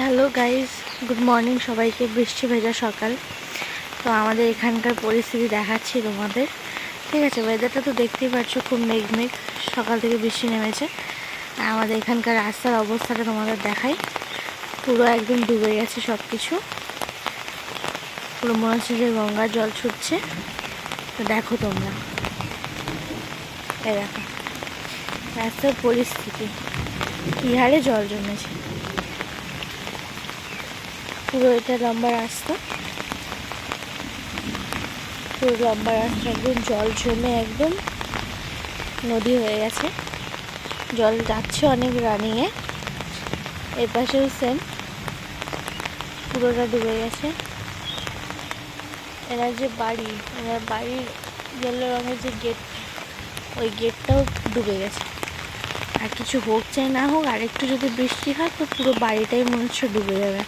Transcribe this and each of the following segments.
Hello guys good morning সবাইকে। বৃষ্টি ভেজা সকাল। তো আমাদের এখানকার পরিস্থিতি দেখাচ্ছি তোমাদের। ঠিক আছে ওয়েদারটা তো দেখতেই পাচ্ছ খুব মেঘ মেঘ। সকাল থেকে বৃষ্টি নেমেছে। আর আমাদের এখানকার রাস্তার অবস্থাটা তোমাদের দেখাই। পুরো একদম ডুবে গেছে সব কিছু পুরো মনে হচ্ছে যে গঙ্গার জল ছুটছে। তো দেখো তোমরা। এই দেখো। রাস্তার পরিস্থিতি। কী হারে জল জমেছে। পুরো এটা লম্বা রাস্তা। পুরো লম্বা রাস্তা, একদম জল জমে একদম। নদী হয়ে গেছে। জল যাচ্ছে অনেক রানিংয়ে এর পাশেও সেম পুরোটা ডুবে গেছে। এনার যে বাড়ি এনার বাড়ির ইয়েলো রঙের যে গেট ওই গেটটাও ডুবে গেছে। আর কিছু হোক চাই না হোক আর একটু যদি বৃষ্টি হয়, তো পুরো বাড়িটাই মনে হচ্ছে ডুবে যাবে।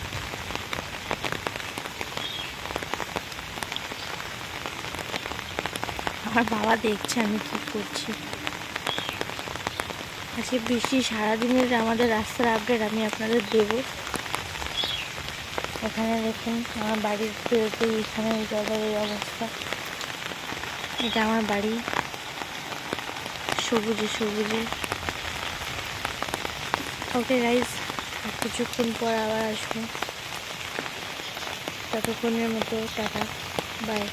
আমার বাবা দেখছে আমি কি করছি। আজকে বৃষ্টি সারাদিনের আমাদের রাস্তার আপডেট আমি আপনাদের দেব। এখানে দেখুন, আমার বাড়ির বেরোতে এখানে জলের এই অবস্থা। এটা আমার বাড়ি। সবুজে সবুজে। ওকে গাইজ কিছুক্ষণ পর আবার আসব। ততক্ষণের মতো টাটা বাই